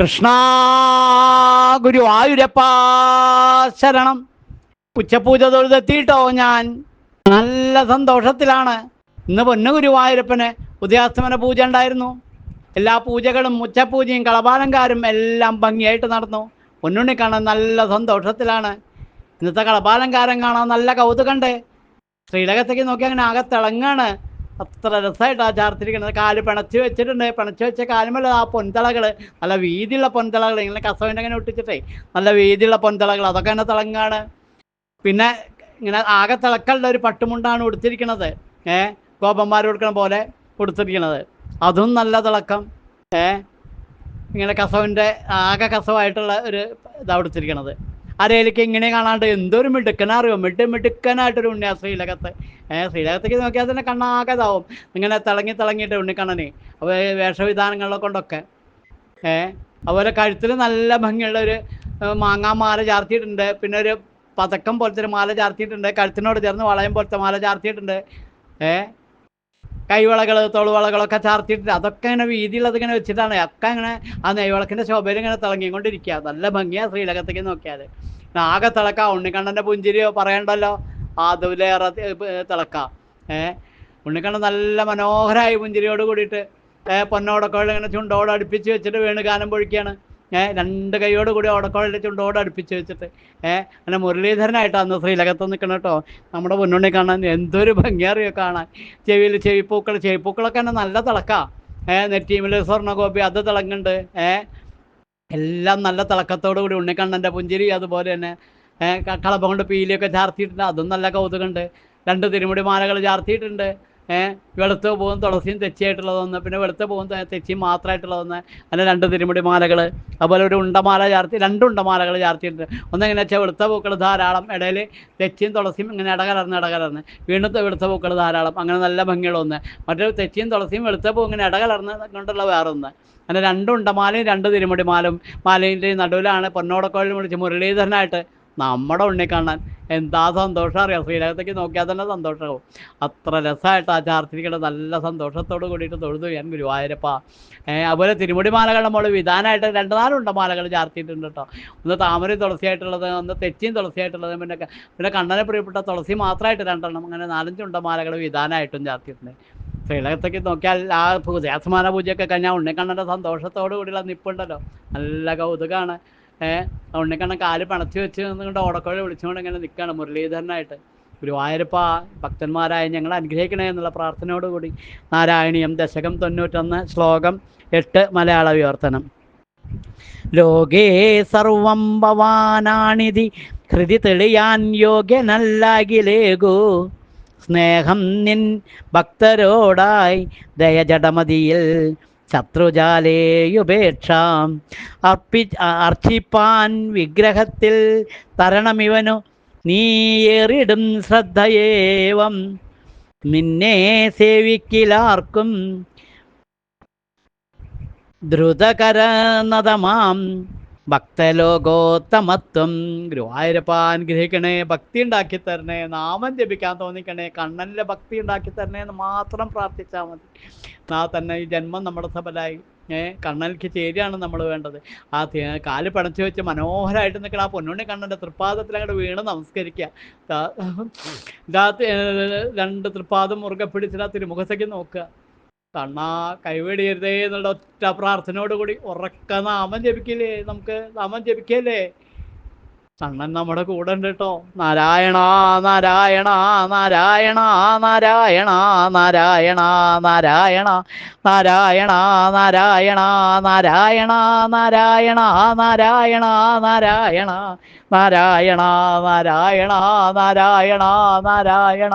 കൃഷ്ണ ഗുരുവായൂരപ്പ ശരണം. ഉച്ചപൂജ തൊഴുതെത്തിയിട്ടോ ഞാൻ. നല്ല സന്തോഷത്തിലാണ്. ഇന്ന് പൊന്നു ഗുരുവായൂരപ്പന് ഉദയാസ്തമന പൂജ ഉണ്ടായിരുന്നു. എല്ലാ പൂജകളും ഉച്ചപൂജയും കളപാലങ്കാരും എല്ലാം ഭംഗിയായിട്ട് നടന്നു. പൊന്നുണ്ണി കാണാൻ നല്ല സന്തോഷത്തിലാണ്. ഇന്നത്തെ കളപാലങ്കാരം കാണാൻ നല്ല കൗതുകണ്ട് ശ്രീലകത്തേക്ക് നോക്കി അങ്ങനെ ആകെ തിളങ്ങാണ്. അത്ര രസമായിട്ട് ആ ചാർത്തിരിക്കുന്നത് കാൽ പിണച്ച് വെച്ചിട്ടുണ്ട്. പിണച്ച് വെച്ച കാലുമല്ല ആ പൊൻതളകൾ നല്ല വീതിയുള്ള പൊൻതളകൾ ഇങ്ങനെ കസവിന്റെ അങ്ങനെ ഒട്ടിച്ചിട്ടേ നല്ല വീതിയുള്ള പൊൻതളകൾ അതൊക്കെ തന്നെ തിളങ്ങാണ് പിന്നെ ഇങ്ങനെ ആകെ തിളക്കമുള്ള ഒരു പട്ടുമുണ്ടാണ് ഉടുത്തിരിക്കുന്നത് ഏ ഗോപന്മാർ കൊടുക്കണ പോലെ കൊടുത്തിരിക്കുന്നത് അതും നല്ല തിളക്കം. ഏ ഇങ്ങനെ കസവിന്റെ ആകെ കസവായിട്ടുള്ള ഒരു ഇതാ ഉടുത്തിരിക്കണത്. അരയിലേക്ക് ഇങ്ങനെ കാണാണ്ട് എന്തൊരു മിടുക്കനറിയോ മിട്ട് മിടുക്കനായിട്ടൊരു ഉണ്ണിയാ ശ്രീലകത്ത്. ഏഹ് ശ്രീലകത്തേക്ക് നോക്കിയാൽ തന്നെ കണ്ണാകെ ഇതാവും ഇങ്ങനെ തിളങ്ങി തിളങ്ങിയിട്ട് ഉണ്ണിക്കണ്ണനെ അപ്പോൾ വേഷവിധാനങ്ങളെ കൊണ്ടൊക്കെ. ഏഹ് അതുപോലെ കഴുത്തിൽ നല്ല ഭംഗിയുള്ള ഒരു മാങ്ങാ മാങ്ങാമാല ചാർത്തിയിട്ടുണ്ട്. പിന്നെ ഒരു പതക്കം പോലത്തെ ഒരു മാല ചാർത്തിയിട്ടുണ്ട്. കഴുത്തിനോട് ചേർന്ന് വളയം പോലത്തെ മാല ചാർത്തിയിട്ടുണ്ട്. ഏഹ് കൈവളകൾ തോളുവളകളൊക്കെ ചാർത്തിയിട്ടുണ്ട് അതൊക്കെ ഇങ്ങനെ വീതിയുള്ളത് ഇങ്ങനെ വെച്ചിട്ടാണ്. ഒക്കെ ഇങ്ങനെ ആ നെയ്വിളക്കിന്റെ ശോഭയിൽ ഇങ്ങനെ തിളങ്ങിക്കൊണ്ടിരിക്കുക. നല്ല ഭംഗിയാ ശ്രീലകത്തേക്ക് നോക്കിയാൽ ആകെ തിളക്ക. ഉണ്ണിക്കണ്ണന്റെ പുഞ്ചിരിയോ പറയണ്ടല്ലോ? അതുലേറെ തിളക്ക. ഏർ ഉണ്ണിക്കണ്ണൻ നല്ല മനോഹരമായ പുഞ്ചിരിയോട് കൂടിയിട്ട് ഏ പൊന്നോടക്കോൾ ഇങ്ങനെ ചുണ്ടോട് അടുപ്പിച്ച് വെച്ചിട്ട് വീണ് ഗാനം പൊഴിക്കുകയാണ്. ഏ രണ്ട് കൈയോട് കൂടി ഓടക്കോളിന്റെ ചുണ്ടോട് അടുപ്പിച്ച് വെച്ചിട്ട് ഏ അങ്ങനെ മുരളീധരനായിട്ടാണ് അന്ന് ശ്രീലകത്ത് നിൽക്കണം കേട്ടോ. നമ്മുടെ പൊന്നുണ്ണി കാണാൻ എന്തൊരു ഭംഗിയറിയോ കാണാൻ. ചെവിയിൽ ചെവിപ്പൂക്കൾ ചെവിപ്പൂക്കളൊക്കെ തന്നെ നല്ല തിളക്കാ. ഏ നെറ്റീമിൽ സ്വർണഗോപി അത് തിളങ്ങുന്നുണ്ട് ഏ. എല്ലാം നല്ല തിളക്കത്തോടു കൂടി ഉണ്ണിക്കണ്ണന്റെ പുഞ്ചിരി അതുപോലെ തന്നെ കളഭം കൊണ്ട് പീലിയൊക്കെ ചാർത്തിയിട്ടുണ്ട് അതും നല്ല കൗതുകമുണ്ട്. രണ്ട് തിരുമുടി മാലകൾ ചാർത്തിയിട്ടുണ്ട്. ഏഹ് വെളുത്ത പൂവും തുളസിയും തെച്ചിയായിട്ടുള്ളതൊന്ന് പിന്നെ വെളുത്ത പൂവും തെച്ചിയും മാത്രമായിട്ടുള്ളതൊന്ന് അങ്ങനെ രണ്ട് തിരുമുടി മാലകൾ അതുപോലെ ഒരു ഉണ്ടമാല ചാർത്തി രണ്ട് ഉണ്ടമാലകൾ ചാർത്തിയിട്ടുണ്ട്. ഒന്നെങ്ങനെ വെച്ചാൽ വെളുത്ത പൂക്കൾ ധാരാളം ഇടയിൽ തെച്ചിയും തുളസിയും ഇങ്ങനെ ഇടകലർന്ന് ഇടകലർന്ന്. വീണ്ടും വെളുത്ത പൂക്കൾ ധാരാളം അങ്ങനെ നല്ല ഭംഗിയുള്ള ഒന്ന് മറ്റൊരു തെച്ചിയും തുളസിയും വെളുത്ത പൂ ഇങ്ങനെ ഇടകലർന്ന് കൊണ്ടുള്ള വേറൊന്ന്. അങ്ങനെ രണ്ട് ഉണ്ടമാലയും രണ്ട് തിരുമുടി മാലും മാലയിന്റെ നടുവിലാണ് പൊന്നോടക്കോളിൽ വിളിച്ച് മുരളീധരനായിട്ട് നമ്മുടെ ഉണ്ണി കാണാൻ എന്താ സന്തോഷം അറിയാം? ശ്രീലകത്തേക്ക് നോക്കിയാൽ തന്നെ സന്തോഷമാവും. അത്ര രസമായിട്ട് ആ ചാർത്തിരിക്കണ നല്ല സന്തോഷത്തോട് കൂടിയിട്ട് തൊഴുതു ഞാൻ ഗുരുവായൂരപ്പ. അതുപോലെ തിരുമുടി മാലകളുടെ മോൾ വിധാനമായിട്ട് രണ്ട് നാലുണ്ട മാലകൾ ചാർത്തിയിട്ടുണ്ട് കേട്ടോ. ഒന്ന് താമര തുളസിയായിട്ടുള്ളത് ഒന്ന് തെച്ചിയും തുളസിയായിട്ടുള്ളത് പിന്നെ പിന്നെ കണ്ണനെ പ്രിയപ്പെട്ട തുളസി മാത്രമായിട്ട് രണ്ടെണ്ണം അങ്ങനെ നാലഞ്ച് ഉണ്ടമാലകൾ വിധാനമായിട്ടും ചാർത്തിയിട്ടുണ്ട്. ശ്രീലകത്തേക്ക് നോക്കിയാൽ ആ ദേശമാന പൂജയൊക്കെ കഴിഞ്ഞാൽ ഉണ്ണിക്കണ്ണന്റെ സന്തോഷത്തോടു കൂടിയുള്ള നിപ്പുണ്ടല്ലോ. നല്ല കൗതുകമാണ് ഏഹ് ഉണ്ണിക്കണ്ണൻ കാൽ പണത്തി വെച്ച് നിന്നുകൊണ്ട് ഓടക്കോഴ വിളിച്ചുകൊണ്ട് ഇങ്ങനെ നിൽക്കുകയാണ് മുരളീധരനായിട്ട്. ഗുരുവായൂരപ്പ ഭക്തന്മാരായ ഞങ്ങൾ അനുഗ്രഹിക്കണേ എന്നുള്ള പ്രാർത്ഥനയോടുകൂടി നാരായണീയം ദശകം തൊണ്ണൂറ്റൊന്ന് ശ്ലോകം എട്ട് മലയാള വിവർത്തനം. ലോകേ സർവം ഭവാനാണിതി ഹൃതി തെളിയാൻ യോഗ്യനല്ലാകിലേകൂ. സ്നേഹം നിൻ ഭക്തരോടായി ദയ ദയജടമതിയിൽ ശത്രുജാലേയുപേക്ഷാം. അർപ്പി അർച്ചിപ്പാൻ വിഗ്രഹത്തിൽ തരണമിവനു നീ ഏറിടും ശ്രദ്ധയേവം. നിന്നെ സേവിക്കിലാർക്കും ദ്രുതകരനതമാം ഭക്തലോകോത്തമത്വം. ഗുരുവായൂരപ്പ അനുഗ്രഹിക്കണേ ഭക്തി ഉണ്ടാക്കി തരണേ നാമം ജപിക്കാൻ തോന്നിക്കണേ കണ്ണനിലെ ഭക്തി ഉണ്ടാക്കി തരണേ എന്ന് മാത്രം പ്രാർത്ഥിച്ചാൽ മതി. നാ തന്നെ ഈ ജന്മം നമ്മുടെ സഫലായി ഏ കണ്ണനിക്ക് ചേരിയാണ് നമ്മൾ വേണ്ടത്. ആ കാൽ പണച്ചു വെച്ച് മനോഹരമായിട്ട് നിൽക്കണം ആ പൊന്നുണ്ണി കണ്ണന്റെ തൃപ്പാദത്തിൽ അങ്ങോട്ട് വീണ് നമസ്കരിക്കുക രണ്ട് തൃപ്പാദം മുറുകെ പിടിച്ചിട്ട് ആ തിരുമുഖത്തേക്ക് നോക്കുക. കണ്ണാ കൈവെടിയരുതേ എന്നുള്ള ഒറ്റ പ്രാർത്ഥനയോട് കൂടി ഉറക്ക നാമം ജപിക്കില്ലേ നമുക്ക് നാമം ജപിക്കല്ലേ കണ്ണൻ നമ്മുടെ കൂടെ ഉണ്ട് കേട്ടോ നാരായണ നാരായണ നാരായണ നാരായണ നാരായണ നാരായണ നാരായണ നാരായണ നാരായണ നാരായണ നാരായണ നാരായണ നാരായണ നാരായണ നാരായണ നാരായണ